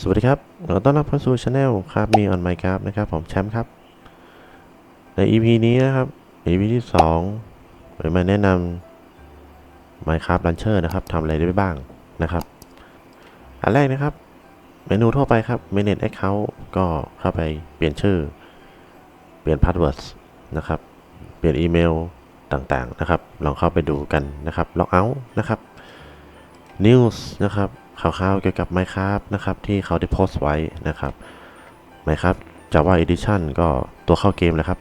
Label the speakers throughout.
Speaker 1: สวัสดีครับขอต้อนรับเข้าสู่ช anel ครับมีออนไมค์ครับนะครับ ผมแชมป์ครับ ใน EP นี้นะครับ EP ที่2ผมมาแนะนำ Minecraft Launcher นะครับทำอะไรได้บ้างนะครับ อันแรกนะครับ เมนูทั่วไปครับ Manage Account ก็เข้าไปเปลี่ยนชื่อ เปลี่ยน Password นะครับ เปลี่ยนอีเมลต่างๆนะครับ ลองเข้าไปดูกันนะครับ Logout นะครับ News นะครับ ข่าวๆเกี่ยวกับ Minecraft นะครับที่เขาได้โพสต์ไว้นะครับ Minecraft Java Edition ก็ตัวเข้าเกมนะครับ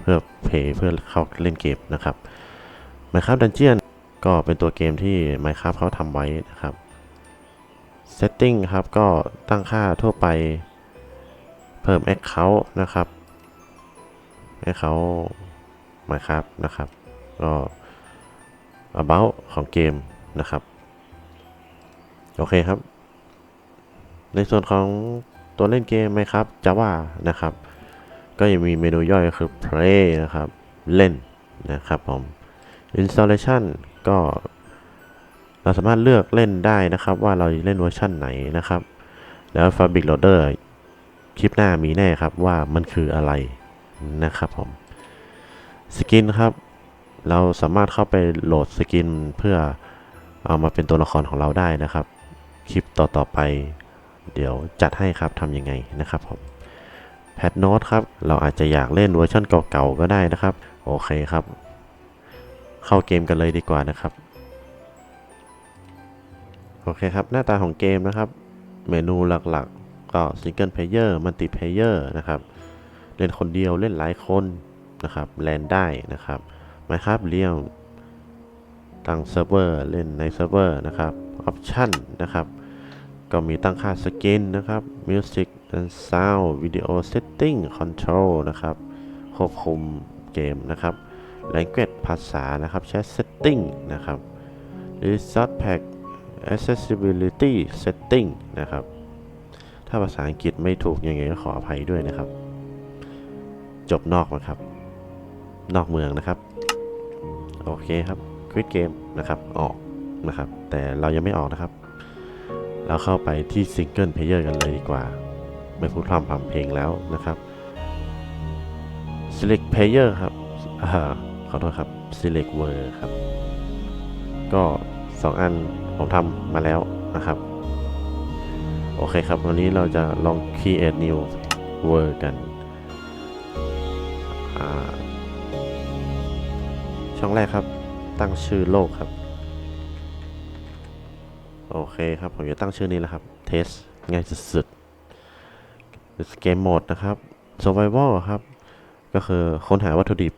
Speaker 1: เพื่อเพย์เพื่อเข้าเล่นเกมนะครับ Minecraft Dungeon ก็เป็นตัวเกมที่ Minecraft เขาทำไว้นะครับ Setting ครับก็ตั้งค่าทั่วไปเพิ่ม Account นะครับ Account Minecraft นะครับ ก็ about ของเกมนะครับ โอเคครับ ในส่วนของตัวเล่นเกมไหมครับ Java นะครับ ก็ยังมีเมนูย่อยคือ play นะครับ เล่นนะครับผม installation ก็เราสามารถเลือกเล่นได้นะครับ ว่าเราเล่นเวอร์ชันไหนนะครับ แล้ว Fabric Loader คลิปหน้ามีแน่ครับว่ามันคืออะไรนะครับผมสกินครับ เราสามารถเข้าไปโหลดสกินเพื่อเอามาเป็นตัวละครของเราได้นะครับ คลิปต่อๆไป เดี๋ยวจัดให้ครับทำยังไงนะครับผมแพทโน e ครับ เราอาจจะอยากเล่นเวอร์ชันเก่าๆก็ได้นะครับ โอเคครับ เข้าเกมกันเลยดีกว่านะครับ โอเคครับ หน้าตาของเกมนะครับ เมนูหลักๆ ก็ซิงเกิลเพลเยอร์มัลติเพลเยอร์นะครับ เล่นคนเดียวเล่นหลายคนนะครับแลนได้นะครับไมครับเรียมตั้งเซิร์ฟเวอร์เล่นในเซิร์ฟเวอร์นะครับออปชันนะครับ ก็มีตั้งค่าสกินนะครับ Music and Sound Video Setting Control นะครับควบคุมเกมนะครับ Language ภาษานะครับ ใช้ Setting นะครับ Resource Pack Accessibility Setting นะครับ ถ้าภาษาอังกฤษไม่ถูกยังไงก็ขออภัยด้วยนะครับ จบนอกนะครับ นอกเมืองนะครับ โอเคครับควิดเกมนะครับ ออกนะครับ แต่เรายังไม่ออกนะครับ เราเข้าไปที่ซิงเกิลเพลเยอร์กันเลยดีกว่า ไม่พูดพร่ำทำเพลงแล้วนะครับ select player ครับอ่าขอโทษครับ select word ครับ ก็ 2 อันผมทำมาแล้วนะครับ โอเคครับ วันนี้เราจะลอง create new word กัน ช่องแรกครับ ตั้งชื่อโลกครับ โอเคครับ ผมจะตั้งชื่อนี้แหละครับ test ง่ายสุดๆเกมโหมดนะครับ survival ครับ ก็คือค้นหาวัตถุดิบ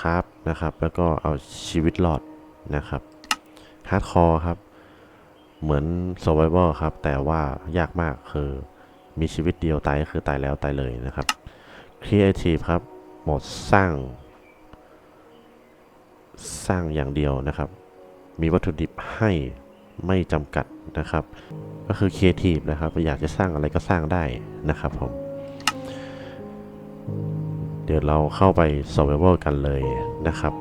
Speaker 1: ครับนะครับ แล้วก็เอาชีวิตรอดนะครับ hardcore ครับ เหมือน survival ครับ แต่ว่ายากมากคือมีชีวิตเดียวตายก็คือตายแล้วตายเลยนะครับ creative ครับ โหมดสร้าง สร้างอย่างเดียวนะครับ มีวัตถุดิบให้ ไม่จำกัดนะครับ ก็คือ Creative นะครับ อยากจะสร้างอะไรก็สร้างได้นะครับผม เดี๋ยวเราเข้าไป Survival กันเลยนะครับ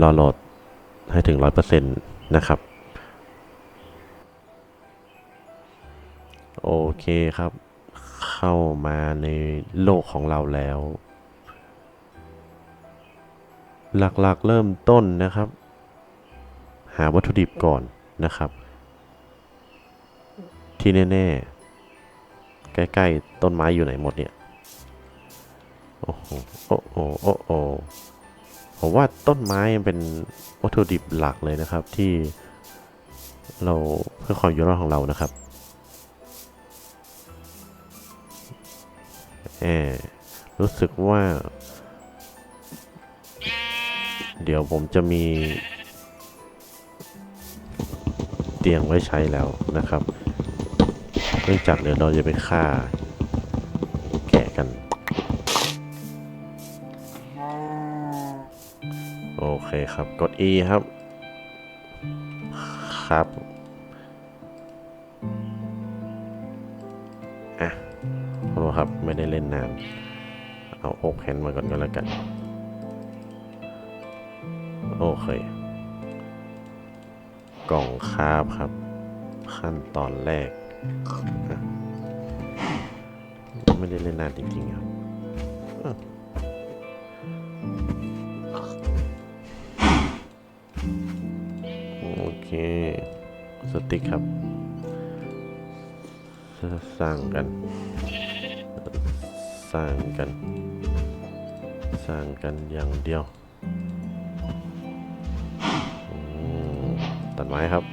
Speaker 1: รอโหลดให้ถึง 100%นะครับ โอเคครับ เข้ามาในโลกของเราแล้ว หลักๆเริ่มต้นนะครับ หาวัตถุดิบก่อนนะครับ ที่แน่ๆ ใกล้ๆ ต้นไม้อยู่ไหนหมดเนี่ย โอ้โห โอ้โห โอ้โหผมว่าต้นไม้เป็นวัตถุดิบหลักเลยนะครับที่เราเพื่อความอยู่รอดของเรานะครับแอรู้สึกว่า เดี๋ยวผมจะมี เตียงไว้ใช้แล้วนะครับ เนื่องจากเดี๋ยวเราจะไปฆ่า แกะกัน โอเคครับกด E ครับ ครับอะขอโทษครับไม่ได้เล่นนาน เอาโอกแฮนมาก่อนก็แล้วกัน โอเค กล่องคาบครับ ขั้นตอนแรก ไม่ได้เล่นนานจริงๆครับอะโอเค สติ๊กครับ สร้างกัน สร้างกัน สร้างกันอย่างเดียว ไม้ครับ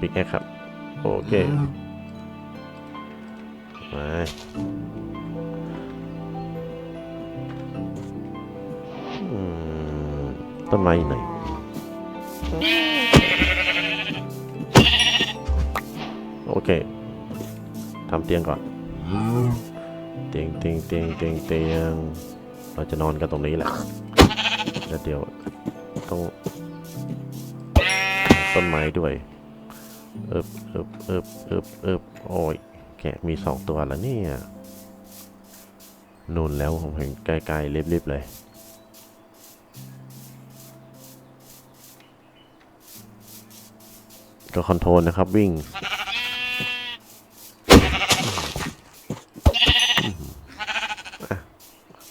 Speaker 1: ปิกแอคครับ โอเคไม้อืมต้นไม้อยู่ไหนโอเคทำเตียงก่อน เตียงเตียงเตียงเตียงเตียง เราจะนอนกันตรงนี้แหละแล้วเดี๋ยว ต้องต้นไม้ด้วยเอิบเอิบเอิบเอิบเอิบโอ้ยแกะมีสองตัวแล้วเนี่ยนูนแล้วผมเห็นไกลๆเรียบๆเลยก็คอนโทรลนะครับวิ่ง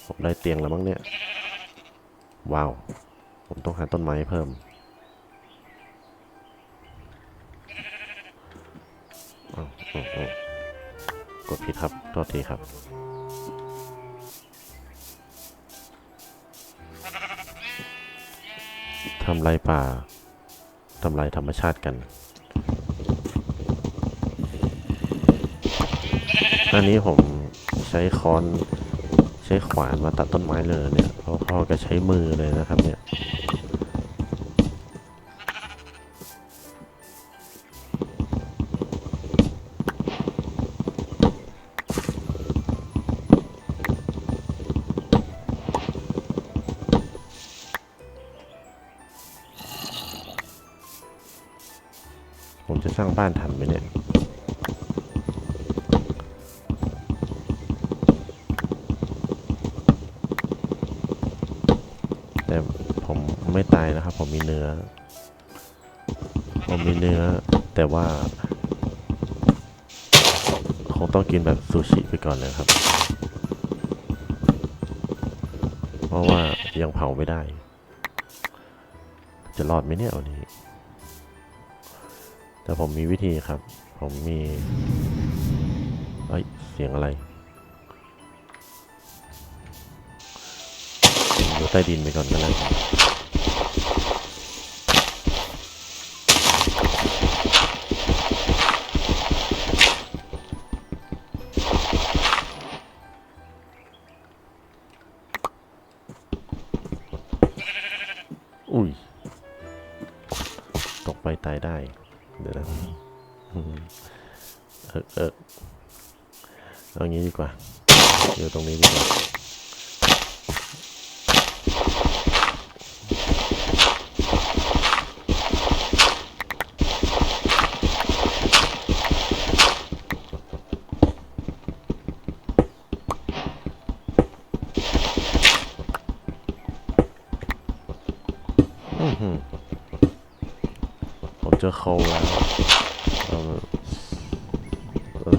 Speaker 1: ผมได้เตียงแล้วมั้งเนี่ย ว้าว ผมต้องหาต้นไม้เพิ่มกดผิดครับโทษทีครับ ทำลายป่า ทำลายธรรมชาติกัน อันนี้ผมใช้ค้อน ใช้ขวานมาตัดต้นไม้เลยเนี่ย เพราะพ่อก็ใช้มือเลยนะครับเนี่ย ไม่ตายนะครับ ผมมีเนื้อ ผมมีเนื้อ แต่ว่าคงต้องกินแบบซูชิไปก่อนเลยครับ เพราะว่ายังเผาไม่ได้ จะรอดไหมเนี่ยวันนี้ แต่ผมมีวิธีครับ ผมมีเอ้ยเสียงอะไรอยู่ใต้ดินไปก่อนก็ได้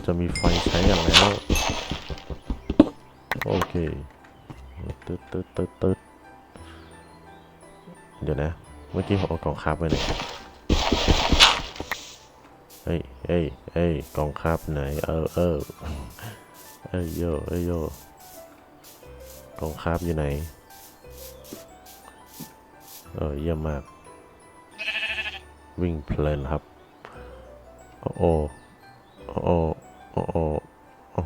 Speaker 1: จะมีไฟใช้อย่างแล้ว โอเคตึ๊ดตึ๊ดตึ๊ดตึ๊ดเดี๋ยวนะ เมื่อกี้ผมเอากล่องคาบไปไหนเอ้ยเอ้ยเอ้ยกล่องคาบไหน เออเออเอ้ยโยเอ้ยโยกล่องคาบอยู่ไหน เออเยี่ยมมาก วิ่งเพลินครับ โอ้โอโอ้ อโอ้โอ้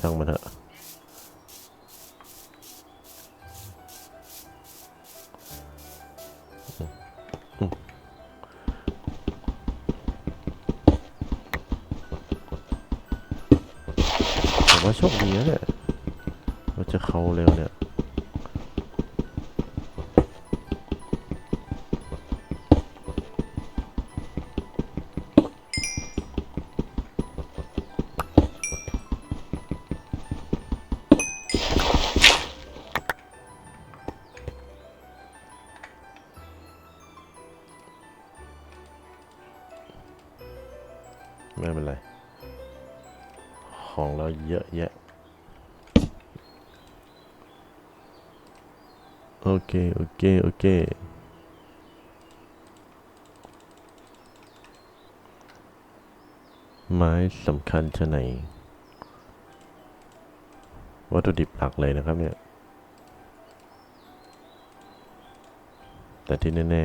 Speaker 1: ช่างมันเถอะอืมอืมผมว่าโชคดีนะเนี่ยว่าจะเข้าเร็วเนี่ย เยอะแยะ โอเค โอเค โอเค ไม้สำคัญชะไหน วัตถุดิบหลักเลยนะครับเนี่ย แต่ที่แน่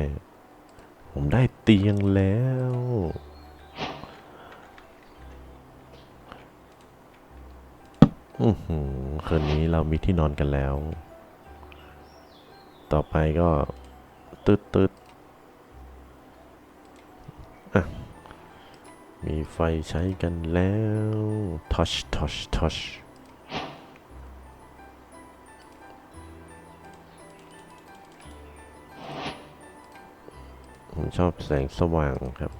Speaker 1: ๆ ผมได้เตียงแล้ว อือหือคืนนี้เรามีที่นอนกันแล้ว ต่อไปก็ตืดตืดอะ มีไฟใช้กันแล้วทอชทอชทอชผมชอบแสงสว่างครับ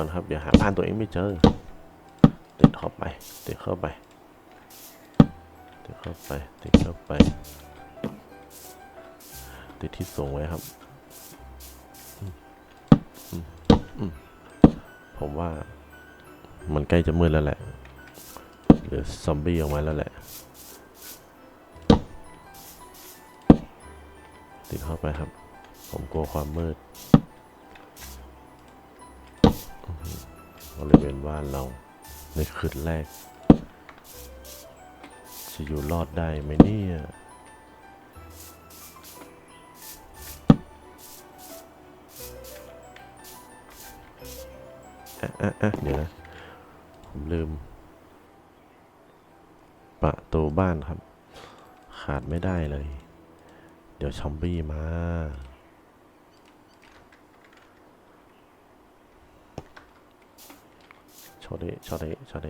Speaker 1: อนครับ เดี๋ยวหาบ้านตัวเองไม่เจอ ติดเข้าไป ติดเข้าไป ติดเข้าไป ติดเข้าไป ติดที่สูงไว้ครับ ผมว่า มันใกล้จะมืดแล้วแหละหรือซอมบี้ออกมาแล้วแหละ ติดเข้าไปครับ ผมกลัวความมืด บริเวณบ้านเราในคืนแรก จะอยู่รอดได้ไหมเนี่ยอะอะอะเดี๋ยวนะ ผมลืม ประตูบ้านครับ ขาดไม่ได้เลย เดี๋ยวชอมบี้มา ชอเดชอเดชอเด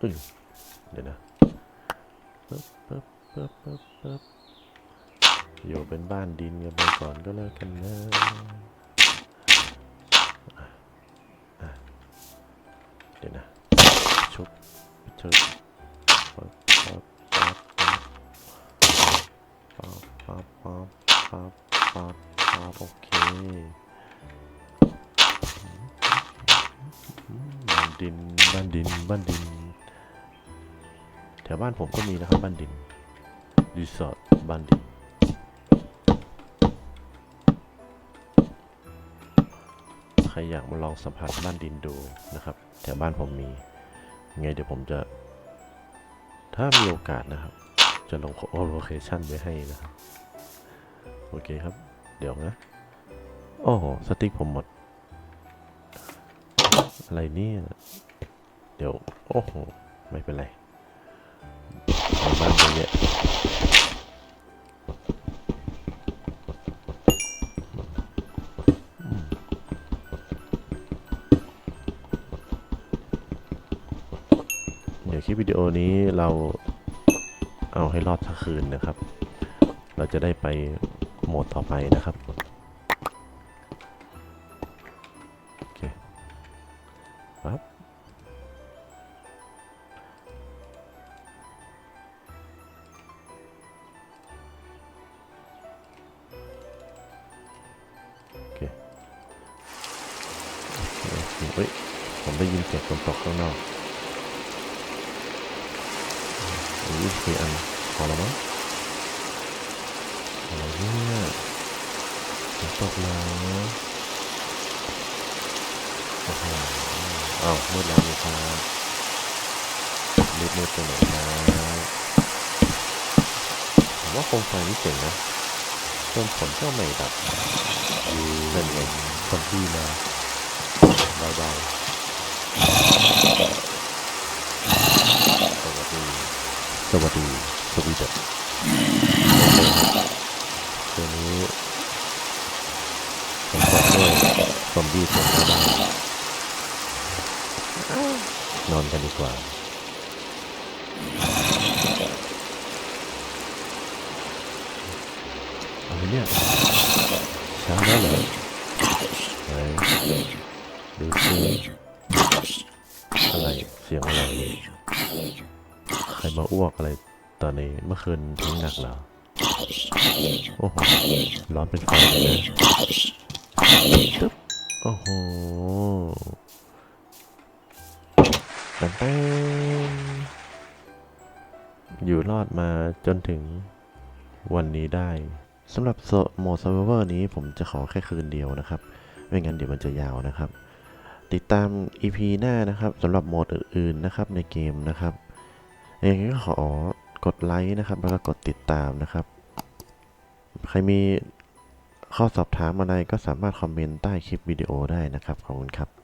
Speaker 1: อืมเดี๋ยวนะปึ๊บปึ๊บปึ๊บปึ๊บปึ๊บอยู่เป็นบ้านดินกันไปก่อนก็แล้วกันนะเดี๋ยวนะชุบชุบปั๊บปั๊บปั๊บปั๊บปั๊บปั๊บปั๊บปั๊บปั๊บโอเค บ้านดิน บ้านดิน แถวบ้านผมก็มีนะครับ บ้านดิน รีสอร์ทบ้านดิน ใครอยากมาลองสัมผัสบ้านดินดูนะครับ แถวบ้านผมมี ไงเดี๋ยวผมจะ ถ้ามีโอกาสนะครับ จะลงโอโลเคชั่นไว้ให้นะครับ โอเคครับ เดี๋ยวนะโอ้โหสติ๊กผมหมดอะไรเนี่ย เดี๋ยว โอ้โห ไม่เป็นไรในบ้านเยอะเดี๋ยวคลิปวิดีโอนี้เราเอาให้รอดทั้งคืนนะครับ เราจะได้ไปโหมดต่อไปนะครับ ฮ้ย ผมได้ยินเสียงฝนตกข้างนอกอุ้ยสี่อันพอแล้วมั้งอะไรเนี่ยฝนตกแล้วโอ้โหอ้าวมืดแล้วนี่ครับมืดมืดไปไหนครับผมว่าโคมไฟนี่เจ๋งนะเพิ่มผลก็ไม่ดับนั่นไงคนที่มา เบาๆสวัสดี สวัสดีสวีเดนตัวนี้ผมบอกด้วยซอมบี้ผมไม่ได้นอนกันดีกว่าอะไรเนี่ยช้าแล้วเหรอ อซื้ออะไรเสียงอะไรใครมาอ้วกอะไรตอนนี้เมื่อคืนทิ้งหนักเหรอโอ้โหร้อนเป็นไฟเลยนะตึ๊บโอ้โหแป้งอยู่รอดมาจนถึงวันนี้ได้สำหรับโหมด Survivor นี้ผมจะขอแค่คืนเดียวนะครับ ไม่งั้นเดี๋ยวมันจะยาวนะครับ ติดตาม EP หน้านะครับสำหรับโหมดอื่นๆนะครับในเกมนะครับอย่างนี้ก็ขอกดไลค์นะครับ แล้วก็กดติดตามนะครับ ใครมีข้อสอบถามอะไรก็สามารถคอมเมนต์ใต้คลิปวิดีโอได้นะครับ ขอบคุณครับ